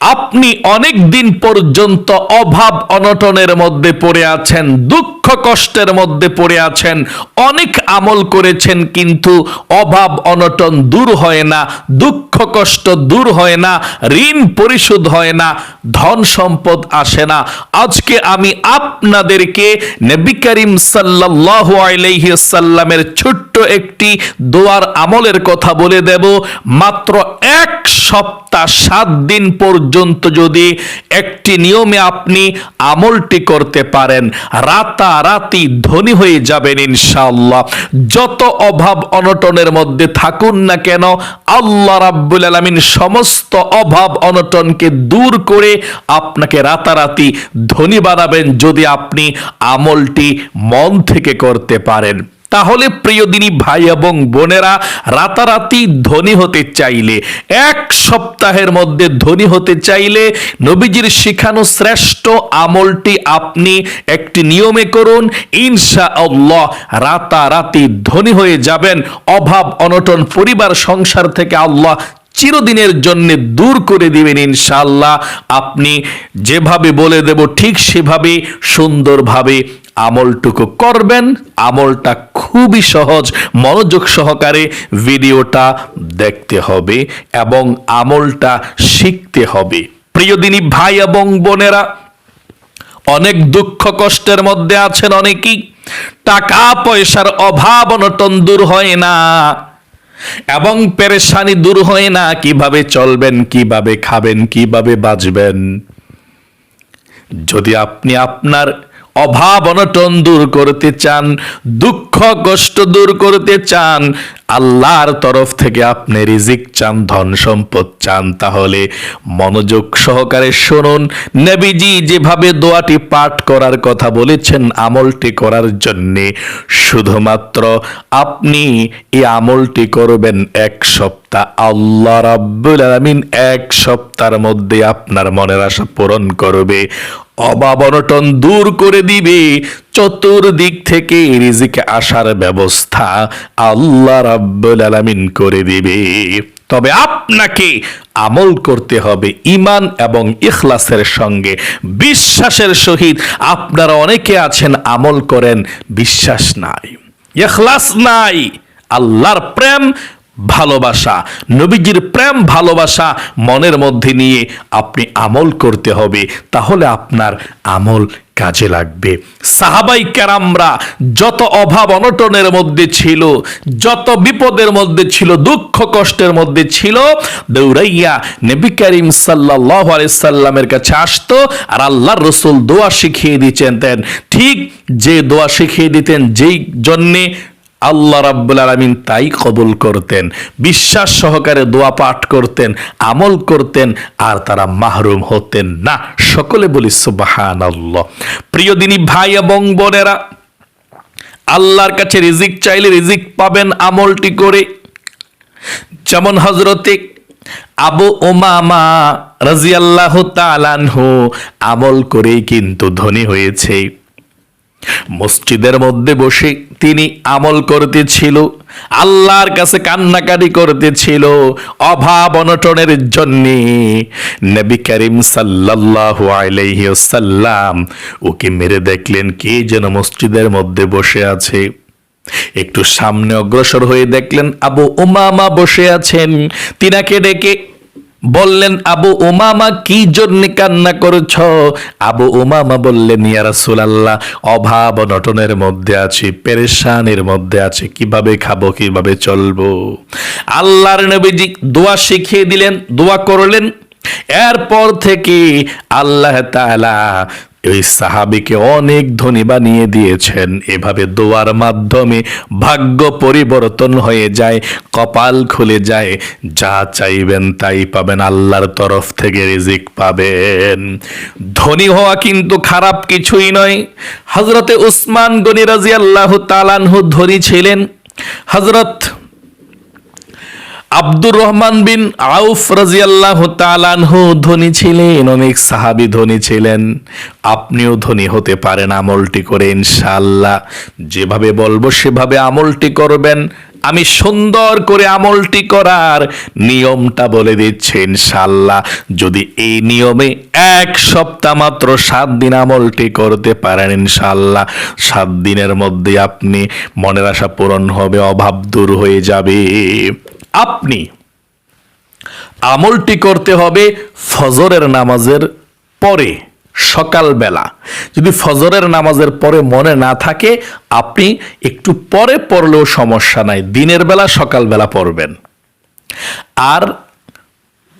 আপনি অনেক দিন পর্যন্ত অভাব অনটনের মধ্যে পড়ে আছেন দুঃখ কষ্টের মধ্যে পড়ে আছেন। অনেক আমল করেছেন, কিন্তু অভাব অনটন দূর হয় না দুঃখ কষ্ট দূর হয় না, ঋণ পরিশোধ হয় না, ধন সম্পদ আসে না। আজকে আমি আপনাদেরকে নবী করিম সাল্লাল্লাহু ছোট্ট একটি দোয়ার আমলের কথা বলে দেব। মাত্র এক সপ্তাহ, সাত দিন পর্যন্ত যদি একটি নিয়মে আপনি আমলটি করতে পারেন রাতারাতি ধনী হয়ে যাবেন ইনশাআল্লাহ। যত অভাব অনটনের মধ্যে থাকুন না কেন, আল্লাহ রাব্বুল আলামিন সমস্ত অভাব অনটনকে দূর করে আপনাকে রাতারাতি ধনী বানাবেন যদি আপনি আমলটি মন থেকে করতে পারেন। তাহলে প্রিয় দিনী ভাই এবং বোনেরা, রাতারাতি ধনী হতে চাইলে, এক সপ্তাহের মধ্যে ধনী হতে চাইলে নবীজির শিখানো শ্রেষ্ঠ আমলটি আপনি একটি নিয়মে করুন ইনশা আল্লাহ রাতারাতি ধনী হয়ে যাবেন। অভাব, অনটন, পরিবার, সংসার থেকে আল্লাহ চিরদিনের জন্য দূর করে দিবেন ইনশাল্লাহ আপনি যেভাবে বলে দেব ঠিক সেভাবে সুন্দরভাবে আমলটুকু করবেন। আমলটা খুবই সহজ, মনোযোগ সহকারে ভিডিওটা দেখতে হবে এবং আমলটা শিখতে হবে। প্রিয় দিনী ভাই এবং বোনেরা, অনেক দুঃখ কষ্টের মধ্যে আছেন অনেকেই। টাকা পয়সার অভাব অনটন দূর হয় না এবং পেরেশানি দূর হয় না। কীভাবে চলবেন, কীভাবে খাবেন, কীভাবে বাঁচবেন? যদি আপনি আপনার অভাব অনটন দূর করতে চান, দুঃখ কষ্ট দূর করতে চান, আল্লাহর তরফ থেকে আপনি রিজিক চান, ধন সম্পদ চান। তাহলে মনোযোগ সহকারে শুনুন। নবীজি যেভাবে দোয়াটি পাঠ করার কথা বলেছেন, আমলটি করার জন্যে শুধুমাত্র আপনি এই আমলটি করবেন এক সপ্তাহ। আল্লাহ রাব্বুল আলামিন এক সপ্তাহের মধ্যে আপনার মনের আশা পূরণ করবে। অভাব অনটন দূর করে দিবে। চতুর্দিক থেকে রিজিকে আসার ব্যবস্থা আল্লাহ রাব্বুল আলামিন করে দিবে। তবে আপনাকে আমল করতে হবে ইমান এবং ইখলাসের সঙ্গে। বিশ্বাসের সহিত আপনারা অনেকে আছেন, আমল করেন, বিশ্বাস নাই। ইখলাস নাই, আল্লাহর প্রেম ভালোবাসা, নবীজির প্রেম, ভালোবাসা মনের মধ্যে নিয়ে আপনি আমল করতে হবে। তাহলে আপনার আমল কাজে লাগবে। সাহাবাই ক্যারামরা যত অভাব অনটনের মধ্যে ছিল, যত বিপদের মধ্যে ছিল, দুঃখ কষ্টের মধ্যে ছিল, দৌড়াইয়া নবী করিম সাল্লাহ সাল্লামের কাছে আসতো আর আল্লাহর রসুল দোয়া শিখিয়ে দিতেন। ঠিক যে দোয়া শিখিয়ে দিতেন, যেই জন্যে আল্লাহ রাব্বুল আলামিন তাই কবুল করতেন, বিশ্বাস সহকারে দোয়া পাঠ করতেন, আমল করতেন, আর তারা মাহরুম হতেন না। সকলে বলি সুবাহান আল্লাহ প্রিয় দিনী ভাই এবং বোনেরা, আল্লাহর কাছে রিজিক চাইলে রিজিক পাবেন আমলটি করে। যেমন হজরতে আবু ওমামা রাজিয়াল্লাহ তালানহু আমল করেই কিন্তু ধনী হয়েছে। মসজিদের মধ্যে বসে তিনি আমল করতেছিল, আল্লাহর কাছে কান্নাকাটি করতেছিল অভাব অনটনের জন্য। নবী করিম সাল্লাল্লাহু আলাইহি ওকে মেরে দেখলেন, কে যেন মসজিদের মধ্যে বসে আছে। একটু সামনে অগ্রসর হয়ে দেখলেন আবু উমামা বসে আছেন। তিনাকে ডেকে বললেন, আবু উমামা, কি জন্য কান্না করছ? আবু উমামা বললেন, ইয়া রাসূলুল্লাহ, অভাব নটনের মধ্যে আছি, পেরেশানের মধ্যে আছে, কীভাবে খাব, কীভাবে চলবো? আল্লাহর নবীজি দোয়া শিখিয়ে দিলেন, দোয়া করলেন। এরপর থেকে আল্লাহ তাআলা ওই সাহাবিকে অনেক ধনী বানিয়ে দিয়েছেন। এভাবে দোয়ার মাধ্যমে ভাগ্য পরিবর্তন হয়ে যায়, কপাল খুলে যায়। যা চাইবেন তাই পাবেন, আল্লাহর তরফ থেকে রিজিক পাবেন। ধনী হওয়া কিন্তু খারাপ কিছুই নয়। হজরতে উসমান গনি রাজি আল্লাহ তালানহু ধনী ছিলেন। হজরত আব্দুর রহমান বিন আউফ রাজিয়াল্লাহ তালানহু ধনী ছিলেন, অনেক সাহাবি ধনী ছিলেন। আপনিও ধনী হতে পারেন আমলটি করে ইনশাল্লাহ যেভাবে বলব, সেভাবে আমলটি করবেন। আমি সুন্দর করে আমলটি করার নিয়মটা বলে দিচ্ছি ইনশাল্লাহ যদি এই নিয়মে এক সপ্তাহ মাত্র সাত দিন আমলটি করতে পারেন ইনশাল্লাহ সাত দিনের মধ্যে আপনি মনের আশা পূরণ হবে, অভাব দূর হয়ে যাবে। আপনি আমলটি করতে হবে ফজরের নামাজের পরে, সকালবেলা। যদি ফজরের নামাজের পরে মনে না থাকে, আপনি একটু পরে পড়লেও সমস্যা নাই, দিনের বেলা সকালবেলা পড়বেন। আর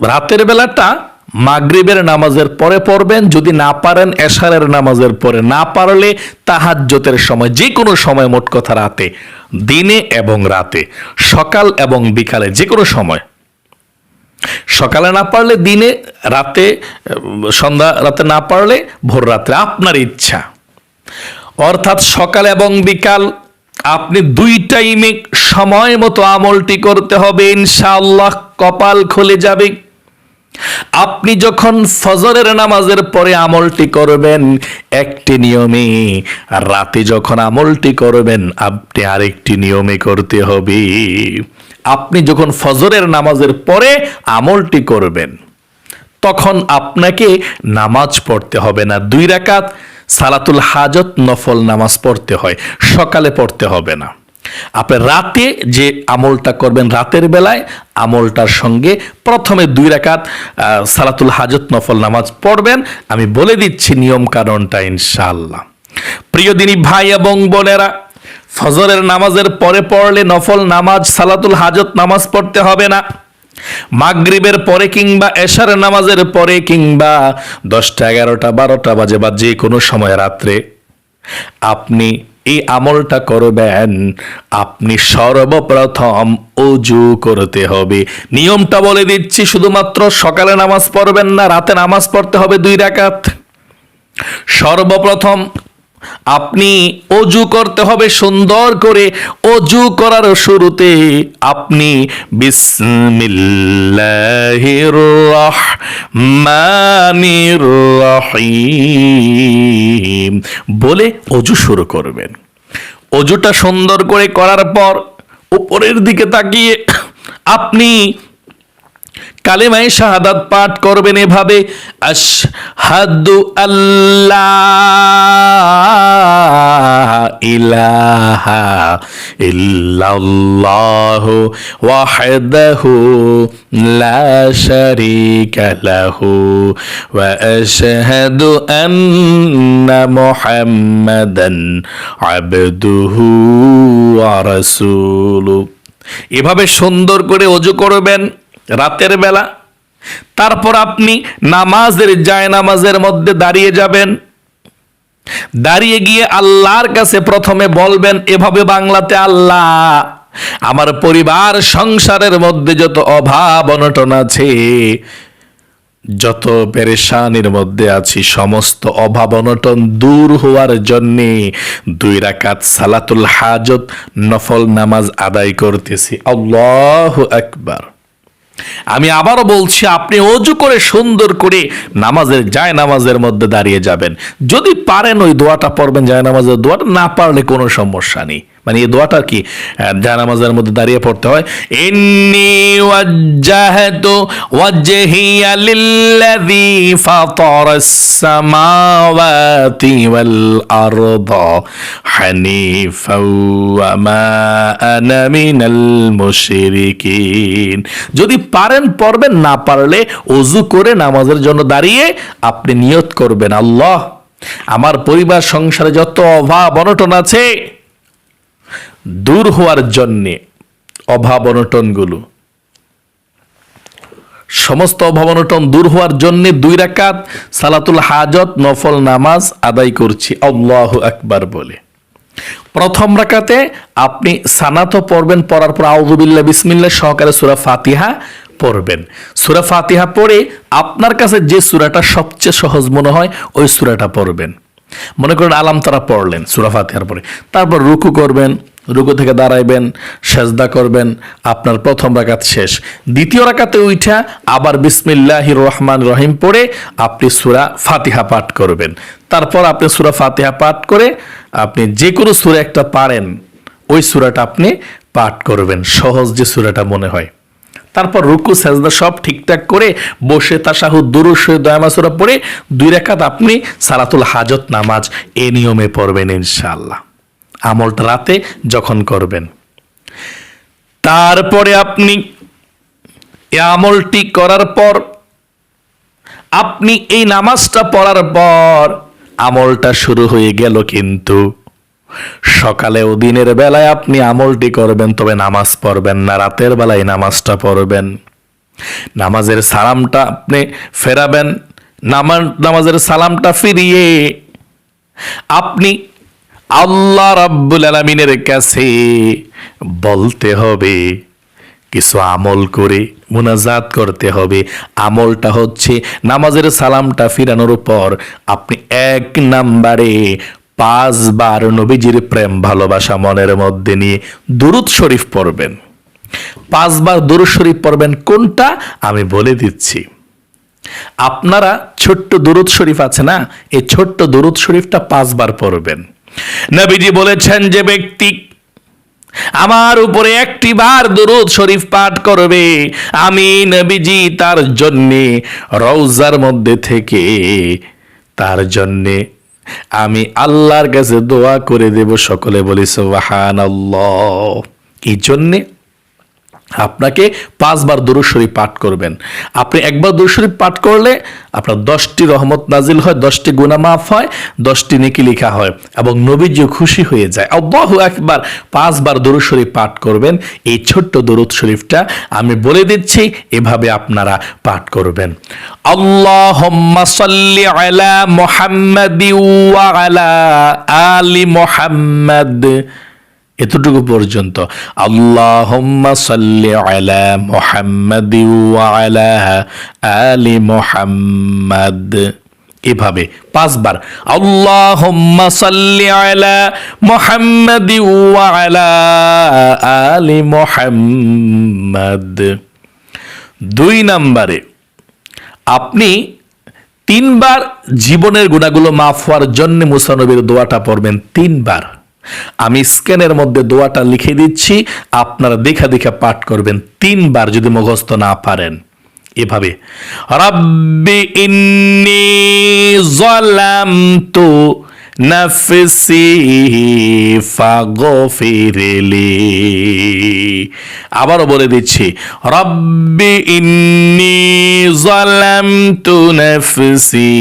রাতের বেলাটা মাগরিবের নামাজের পরে পড়বেন, যদি না পারেন এশারের নামাজের পরে। না পারলে তাহাজ্জতের সময় যে কোনো সময় মোট কথা রাতে, দিনে এবং রাতে, সকাল এবং বিকালে যে কোনো সময়। সকালে না পারলে দিনে, রাতে, সন্ধ্যা রাতে না পারলে ভোর রাত্রে, আপনার ইচ্ছা। অর্থাৎ সকাল এবং বিকাল, আপনি দুই টাইমে সময় মতো আমলটি করতে হবে, ইনশাআল্লাহ, কপাল খুলে যাবে। আপনি যখন ফজরের নামাজের পরে আমলটি করবেন, একটি নিয়মে রাতে যখন আমলটি করবেন, আপনি আরেকটি নিয়মে করতে হবে। আপনি যখন ফজরের নামাজের পরে আমলটি করবেন, তখন আপনাকে নামাজ পড়তে হবে না। দুই রাকাত সালাতুল হাজত নফল নামাজ পড়তে হয়, সকালে পড়তে হবে না। আপনি রাতে যে আমলটা করবেন রাতের বেলায়, আমলটার সঙ্গে প্রথমে দুই রাকাত সালাতুল হাজত নফল নামাজ পড়বেন। আমি বলে দিচ্ছি নিয়ম কারণটা ইনশাআল্লাহ। প্রিয় দিনী ভাই এবং বোনেরা, ফজরের নামাজের পরে পড়লে নফল নামাজ, সালাতুল হাজত নামাজ পড়তে হবে না। মাগরিবের পরে কিংবা এশার নামাজের পরে কিংবা দশটা এগারোটা বারোটা বাজে বা যে কোনো সময় রাত্রে আপনি এই আমলটা করবেন, আপনি সর্বপ্রথম অজু করতে হবে। নিয়মটা বলে দিচ্ছি, শুধুমাত্র সকালে নামাজ পড়বেন না, রাতে নামাজ পড়তে হবে দুই রাকাত। সর্বপ্রথম আপনি অজু করতে হবে সুন্দর করে। অজু করার শুরুতে আপনি বিসমিল্লাহির রহমানির রহিম বলে অজু শুরু করবেন। অজুটা সুন্দর করে করার পর উপরের দিকে তাকিয়ে আপনি কালেমায় শাহাদাত পাঠ করবেন এভাবে, আশহাদু আল্লাহ ইলাহা ইল্লাল্লাহ ওয়াহদাহু লা শারীকা লাহু ওয়া আশহাদু আন্না মুহাম্মাদান আবদুহু ওয়া রাসূলুহু। এভাবে সুন্দর করে অজু করবেন। রাতের বেলা। তারপর আপনি নামাজের যায় নামাজের মধ্যে দাঁড়িয়ে যাবেন। দাঁড়িয়ে গিয়ে আল্লাহর কাছে প্রথমে বলবেন, এভাবে বাংলাতে আল্লাহ, আমার পরিবার সংসারের মধ্যে যত অভাব, অনটন আছে, যত পেরেশানির মধ্যে আছি, সমস্ত অভাব, অনটন দূর হওয়ার জন্যে দুই রাকাত সালাতুল হাজত নফল নামাজ আদায় করতেছি। আল্লাহ আকবার। আমি আবারও বলছি, আপনি অজু করে সুন্দর করে নামাজের যায় নামাজের মধ্যে দাঁড়িয়ে যাবেন। যদি পারেন ওই দোয়াটা পড়বেন যায় নামাজের দোয়াটা, না পারলে কোনো সমস্যা নেই। মানে এই দোয়াটা কি যায় নামাজের মধ্যে দাঁড়িয়ে পড়তে হয়। ইন্নি ওয়াজ্জাহতু ওয়াজহিয়া লিল্লাযী ফাতারাস সামাওয়াতি ওয়াল আরদা হানিফাও ওয়া মা আনা মিনাল মুশরিকিন। যদি পারেন, পড়বেন, না পারলে অজু করে নামাজের জন্য দাঁড়িয়ে আপনি নিয়ত করবেন। আল্লাহ, আমার পরিবার, সংসারে যত অভাব, অনটন আছে দূর হওয়ার জন্যে অভাব অনটনগুলো সমস্ত অভাব অনটন দূর হওয়ার জন্য দুই রাকাত সালাতুল হাজত, নফল নামাজ আদায় করছি, আল্লাহ আকবার বলে। প্রথম রাকাতে আপনি সানাতো পড়বেন, পড়ার পর আউযুবিল্লাহ বিসমিল্লাহ সহকারে সূরা ফাতিহা পড়বেন। সূরা ফাতিহা পড়ে আপনার কাছে যে সূরাটা সবচেয়ে সহজ মনে হয়, ওই সূরাটা পড়বেন। মনে করেন আলাম তারা পড়লেন সূরা ফাতিহার পরে। তারপর রুকু করবেন রুকু থেকে দাঁড়াইবেন, সেজদা করবেন, আপনার প্রথম রাকাত শেষ। দ্বিতীয় রাকাতে উঠা আবার বিসমিল্লাহির রহমান রহিম পড়ে আপনি সূরা ফাতিহা পাঠ করবেন। তারপর আপনি সূরা ফাতিহা পাঠ করে আপনি যে কোনো সূরা একটা পারেন, ওই সূরাটা আপনি পাঠ করবেন। সহজ যে সুরাটা মনে হয়। তারপর রুকু, সেজদা সব ঠিকঠাক করে বসে তাসাহু দুরুস দয়ামাসুরা পড়ে দুই রেখাত আপনি সালাতুল হাজত নামাজ এ নিয়মে পড়বেন ইনশাআল্লাহ। আমলটা রাতে যখন করবেন। তারপরে আপনি এ আমলটি করার পর, আপনি এই নামাজটা পড়ার পর আমলটা শুরু হয়ে গেল কিন্তু। সকালে ও দিনের বেলায় আপনি আমলটি করবেন, তবে নামাজ পড়বেন না, রাতের বেলায় নামাজটা পড়বেন। নামাজের সালামটা আপনি ফেরাবেন, নামাজ নামাজের সালামটা ফিরিয়ে আপনি আল্লাহ রাব্বুল আলমিনের কাছে বলতে হবে, কিছু আমল করে মুনাজাত করতে হবে। আমলটা হচ্ছে নামাজের সালামটা ফিরানোর পর আপনি এক নাম্বারে পাঁচবার নবীজির প্রেম, ভালোবাসা মনের মধ্যে নিয়ে দুরুদ শরীফ পড়বেন। পাঁচবার দুরুদ শরীফ পড়বেন কোনটা? আমি বলে দিচ্ছি, আপনারা ছোট্ট দুরুদ শরীফ আছে না? এই ছোট্ট দুরুদ শরীফটা পাঁচবার পড়বেন। নবীজি বলেছেন যে ব্যক্তি আমার উপরে একটি বার দুরুদ শরীফ পাঠ করবে, আমি নবীজি তার জন্যে রৌজার মধ্যে থেকে তার জন্যে আমি আল্লাহর কাছে দোয়া করে দেব। সকলে বলি সোহান কি জন্যে? আপনাকে পাঁচবার দরুদ শরীফ পাঠ করবেন। আপনি একবার দরুদ শরীফ পাঠ করলে আপনার দশটি রহমত নাজিল হয়, দশটি গুনাহ মাফ হয়, দশটি নেকি লেখা হয় এবং নবীজিও খুশি হয়ে যায়। আল্লাহু একবার পাঁচবার দরুদ শরীফ পাঠ করবেন। এই ছোট্ট দরুদ শরীফটা আমি বলে দিচ্ছি, এভাবে আপনারা পাঠ করবেন। আল্লাহুম্মা সাল্লি আলা মুহাম্মাদি ওয়া আলা আলি মুহাম্মাদ। এতটুকু পর্যন্ত। আল্লাহুম্মা সাল্লি এভাবে পাঁচবার। আল্লাহুম্মা সাল্লি আলা আলা দুই নম্বরে, আপনি তিনবার জীবনের গুণাগুলো মাফ হওয়ার জন্য মুসানবীর দোয়াটা পড়বেন তিনবার। আমি স্ক্যানের মধ্যে দোয়াটা লিখে দিচ্ছি, আপনারা দেখা দেখা পাঠ করবেন, তিনবার যদি মুখস্থ না পারেন। এভাবে, রব্বি ইন্নি জালামতু নাফসি ফাগফিরলি। আবারও বলে দিচ্ছি, রব্বি ইন্নি জালামতু নাফসি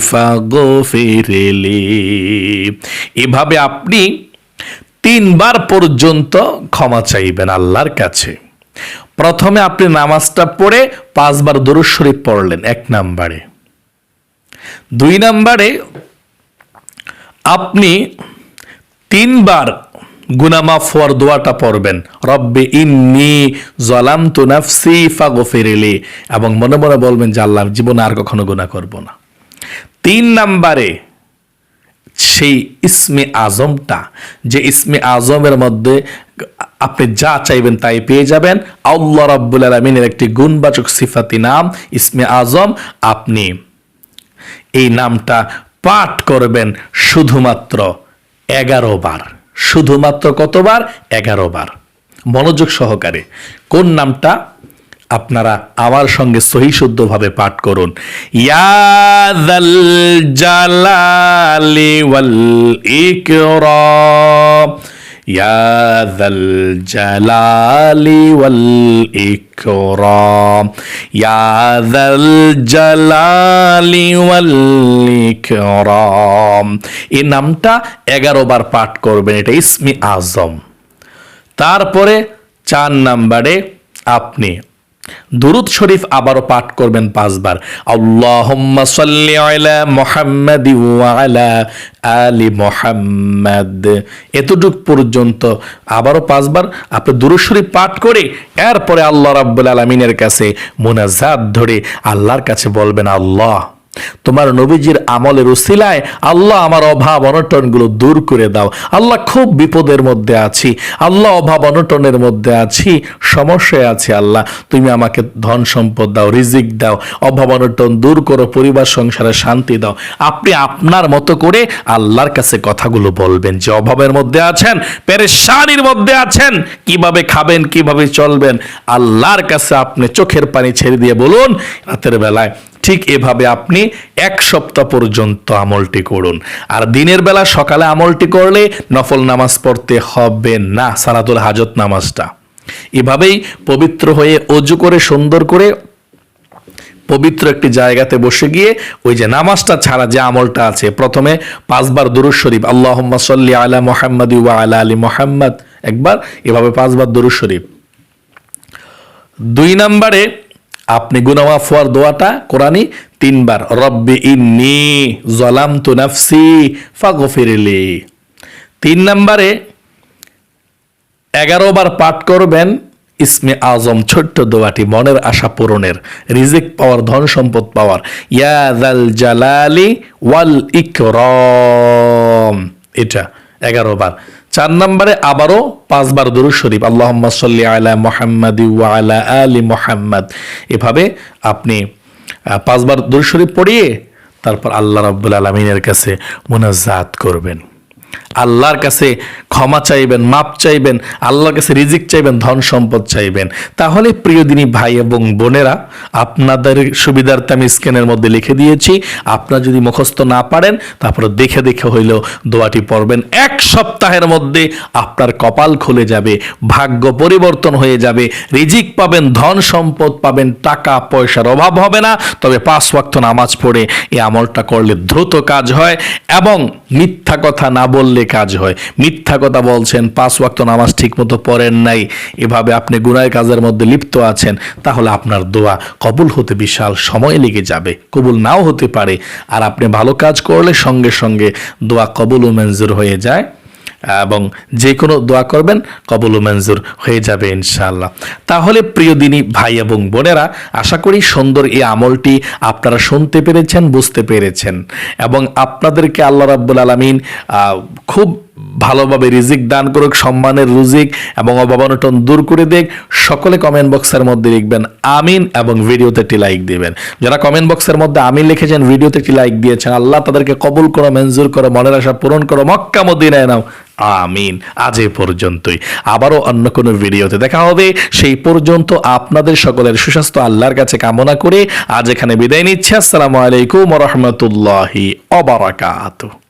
ফাগফিরলি। এভাবে আপনি তিনবার পর্যন্ত ক্ষমা চাইবেন আল্লাহর কাছে। প্রথমে আপনি নামাজটা পড়ে পাঁচবার দরুদ শরীফ পড়লেন, এক নাম্বারে। দুই নাম্বারে আপনি তিনবার গুনামা ফোয়ার দোয়াটা পড়বেন। রব্বে ইন্নি জলাম তু নাফসি ফাগফিরলি এবং মনে মনে বলবেন যে আল্লাহ, জীবনে আর কখনো গুনাহ করব না। তিন নাম্বারে সেই ইসমে আজমটা, যে ইসমে আজমের মধ্যে আপনি যা চাইবেন তাই পেয়ে যাবেন। আল্লাহ রাব্বুল আলমিনের একটি গুণবাচক সিফাতি নাম, ইসমে আজম। আপনি এই নামটা পাঠ করবেন শুধুমাত্র এগারো বার। শুধুমাত্র কতবার এগারো বার। মনোযোগ সহকারে কোন নামটা আপনারা আমার সঙ্গে সহি শুদ্ধভাবে পাঠ করুন। ইয়াদাল জালালি ওয়াল ইকরাম। يا ذا الجلال والإكرام يا ذا الجلال والإكرام এই নামটা এগারো বার পাঠ করবেন এটা ইসমি আজম তারপরে চার নাম্বারে আপনি দুরুদ শরীফ আবারও পাঠ করবেন পাঁচবার। আল্লাহুম্মা সাল্লি আলা মুহাম্মাদি ওয়া আলা আলি মুহাম্মাদ। এতটুক পর্যন্ত আবারও পাঁচবার আপনি দুরুদ শরীফ পাঠ করে এরপরে আল্লাহ রাব্বুল আলামিনের কাছে মুনাজাত ধরে আল্লাহর কাছে বলবেন, আল্লাহ তোমার নবীজির আমলের উসিলায় আল্লাহ আমার অভাব অনটনগুলো দূর করে দাও। আল্লাহ খুব বিপদের মধ্যে আছি। আল্লাহ অভাব অনটনের মধ্যে আছি। সমস্যায় আছি আল্লাহ। তুমি আমাকে ধন সম্পদ দাও, রিজিক দাও, অভাব অনটন দূর করো, পরিবার, সংসারে শান্তি দাও। আপনি আপনার মতো করে আল্লাহর কাছে কথাগুলো বলবেন। যে অভাবের মধ্যে আছেন, পেরেশানির মধ্যে আছেন, কীভাবে খাবেন, কীভাবে চলবেন, আল্লাহর কাছে আপনি চোখের পানি ছেড়ে দিয়ে বলুন, রাতের বেলায় ঠিক এভাবে আপনি এক সপ্তাহ পর্যন্ত আমলটি করুন। আর দিনের বেলা সকালে আমলটি করলে নফল নামাজ পড়তে হবে না, সালাতুল হাজত নামাজটা। এভাবেই পবিত্র হয়ে অজু করে, সুন্দর করে পবিত্র একটি জায়গাতে বসে গিয়ে ওই যে নামাজটা ছাড়া যে আমলটা আছে, প্রথমে পাঁচবার দুরুজ শরীফ আল্লাহ সাল্লি আলা মোহাম্মদ ওয়া আলা আলী মোহাম্মদ, একবার এভাবে পাঁচবার দুরুজ শরীফ। দুই নম্বরে আপনি গুনামা ফুয়ার দোয়াটা কোরআনই তিনবার। রব্বি ইন্নি জলাম তু নাফসি ফাগফিরলি তিন নম্বরে, এগারো বার পাঠ করবেন, ইসমে আজম ছোট্ট দোয়াটি মনের আশা পূরণের, রিজিক পাওয়ার, ধন সম্পদ পাওয়ার। ইয়াদাল জালালি ওয়াল ইকরম। এটা, এগারো বার। চার নম্বরে আবারও পাঁচবার দুরু শরীফ আল্লাহ সাল্লি আলা মোহাম্মদ আলা আলী মোহাম্মদ। এভাবে আপনি পাঁচবার দরুদ শরীফ পড়িয়ে তারপর আল্লাহ রব্বুল আলমিনের কাছে মোনাজাত করবেন। আল্লাহর কাছে ক্ষমা চাইবেন, মাপ চাইবেন, আল্লাহর কাছে রিজিক চাইবেন, ধন সম্পদ চাইবেন। তাহলে প্রিয় দিনী ভাই এবং বোনেরা, আপনাদের সুবিধার্থে আমি স্ক্যানের মধ্যে লিখে দিয়েছি। আপনারা যদি মুখস্থ না পারেন, তারপরে দেখে দেখে হইলেও দোয়াটি পড়বেন। এক সপ্তাহের মধ্যে আপনার কপাল খুলে যাবে, ভাগ্য পরিবর্তন হয়ে যাবে, রিজিক পাবেন, ধন সম্পদ পাবেন, টাকা পয়সার অভাব হবে না। তবে পাঁচ ওয়াক্ত নামাজ পড়ে এই আমলটা করলে দ্রুত কাজ হয় এবং মিথ্যা কথা না বললে কাজ হয়। মিথ্যা কথা বলছেন, পাঁচ ওয়াক্ত নামাজ ঠিক মতো পড়েন নাই, এভাবে আপনি গুনায় কাজের মধ্যে লিপ্ত আছেন, তাহলে আপনার দোয়া কবুল হতে বিশাল সময় লেগে যাবে, কবুল নাও হতে পারে। আর আপনি ভালো কাজ করলে সঙ্গে সঙ্গে দোয়া কবুল ও মঞ্জুর হয়ে যায়। এবং যে কোনো দোয়া করবেন, কবুল মঞ্জুর হয়ে যাবে ইনশাআল্লাহ। তাহলে প্রিয় দিনী ভাই এবং বোনেরা, আশা করি সুন্দর এই আমলটি আপনারা শুনতে পেরেছেন, বুঝতে পেরেছেন। এবং আপনাদেরকে আল্লাহ রাব্বুল আলমিন খুব ভালোভাবে রিজিক দান করুক, সম্মানের রুজিক এবং অভাবনটন দূর করে দেখ সকলে কমেন্ট বক্সের মধ্যে লিখবেন, আমিন এবং ভিডিওতে একটি লাইক দিবেন। যারা কমেন্ট বক্সের মধ্যে আমিন লিখেছেন, ভিডিওতে একটি লাইক দিয়েছেন, আল্লাহ তাদেরকে কবুল করো, মঞ্জুর করো, মনের আশা পূরণ করো মক্কা মদিনায় নাও। আমিন। আজ এ পর্যন্তই। আবারও অন্য কোনো ভিডিওতে দেখা হবে। সেই পর্যন্ত আপনাদের সকলের সুস্বাস্থ্য, আল্লাহর কাছে কামনা করে আজ এখানে বিদায় নিচ্ছি। আসসালামু আলাইকুম রহমতুল্লাহি অবরাকাতু